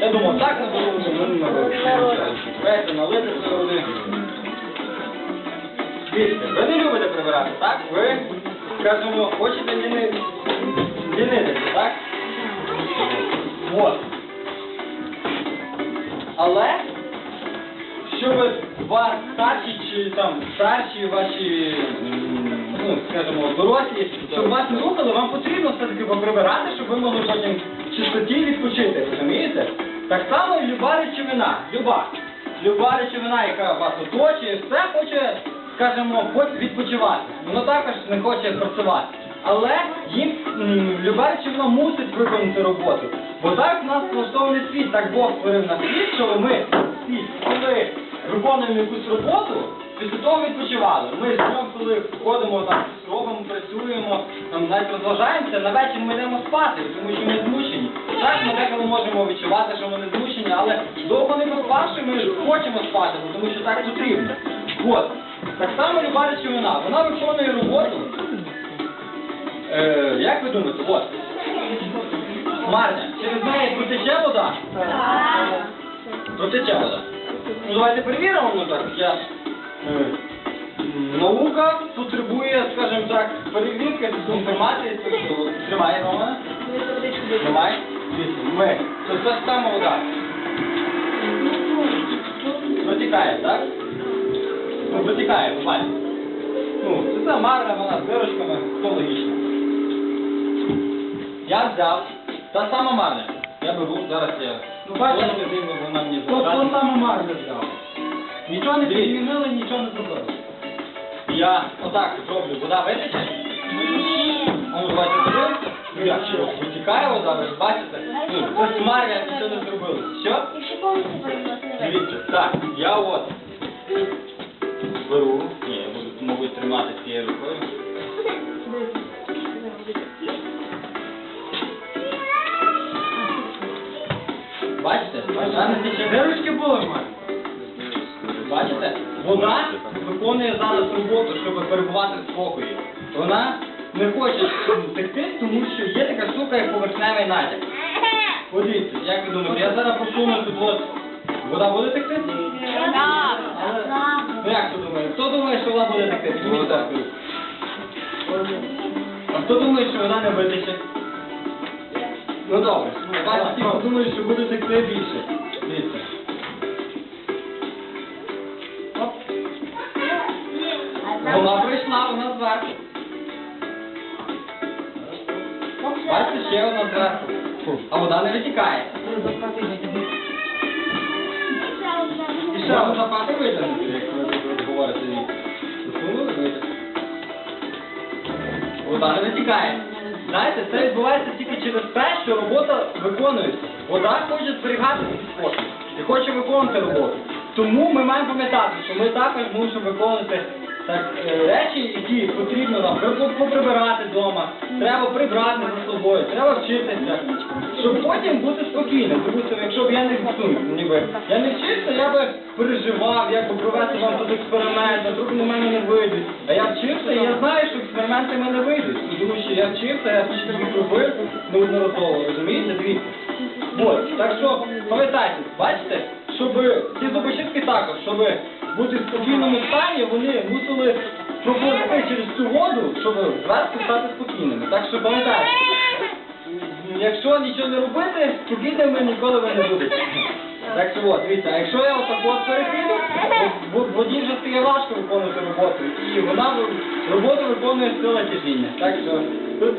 Я думав, так не було, ну, не було. Давайте налити це води. Дивіться, ви не любите прибирати, так? Ви, скажімо, хочете ліни... лінитися, так? От. Але, щоб вас старші чи там старші ваші, ну, скажімо, дорослі, щоб вас не рухали, вам потрібно все-таки поприбирати, щоб ви могли потім в чистоті відпочити, розумієте? Так само і люба речовина, люба. Люба речовина, яка вас оточує, все хоче, скажімо, відпочивати. Воно також не хоче працювати. Але їм люба речовина мусить виконати роботу. Бо так в нас влаштований світ, так Бог створив на світ, що ми всі, коли виконуємо якусь роботу, після того відпочивали. Ми з днем, коли ходимо, там, робимо, працюємо, там, навіть розважаємося, на вечір ми йдемо спати, тому що ми змучені. Так, ми деколи можемо відчувати, що ми не змучені, але довго не поспавши, ми хочемо спати, тому що так потрібно. От. Так само люба речовина, вона виконує роботу. Е, як ви думаєте, от. Марня, через неї протече вода? Протече вода. Ну давайте перевіримо, ну так, я... е, Наука потребує, скажімо так, перевірки інформації, так що тримає Романа. Тримай. Ми. Це та ж сама вода. Протікає, так? Ну, протікає, бачите. Ну, це та марна, вона з дирочками, то логічно. Я взяв, та сама марня. Я беру, зараз я. Ну, бачите, вона мені То, саме Марк взяв. Нічого не Дивіться. підмінили, нічого не зробили. Я отак зроблю, вода витече. Ну, давайте подивимося. Ну, як що, витікає вода, ви ж бачите? Ну, це ж марня, нічого не зробили. Що? Якщо повністю переносити. Дивіться, так, я от беру, ні, я буду, мабуть, тримати цією рукою. Бачите? Тече. Дирочки були в мене. Бачите? Вода виконує зараз роботу, щоб перебувати в спокої. Вона не хоче текти, тому що є така штука, як поверхневий натяк. Подивіться, як ви думаєте, я зараз посуну тут от. Вода буде текти? Але, ну як хто думає? Хто думає, що вода буде текти? Підніміть так. А хто думає, що вода не витече? Ну добре. Бачите, хто думає, що буде текти більше. Вона прийшла, вона зверху. Бачите, ще одна зверху. А вода не витікає. І ще одна запати витягнути, як ви говорите. Вода не витікає. Знаєте, це відбувається тільки через те, що робота виконується. Вода хоче зберігати свій спокій і хоче виконувати роботу. Тому ми маємо пам'ятати, що ми також мусимо виконувати так, е, речі, які потрібно нам поприбирати вдома, треба прибрати за собою, треба вчитися, щоб потім бути спокійним. Допустимо, якщо б я не ну, ніби я не вчився, я би переживав, як би провести вам тут експеримент, а вдруг на мене не вийдуть. А я вчився, і я знаю, що експерименти мене вийдуть. Тому що я вчився, я їх робив неодноразово, розумієте? Дивіться. От, так що пам'ятайте, бачите, щоб ці зубочистки також, щоб бути в спокійному стані, вони мусили проходити через цю воду, щоб зверху стати спокійними. Так що пам'ятайте, якщо нічого не робити, спокійними ніколи ви не будете. Так що от, дивіться, а якщо я отак от перекину, то воді вже стає важко виконувати роботу. І вона роботу виконує сила тяжіння. Так що тут.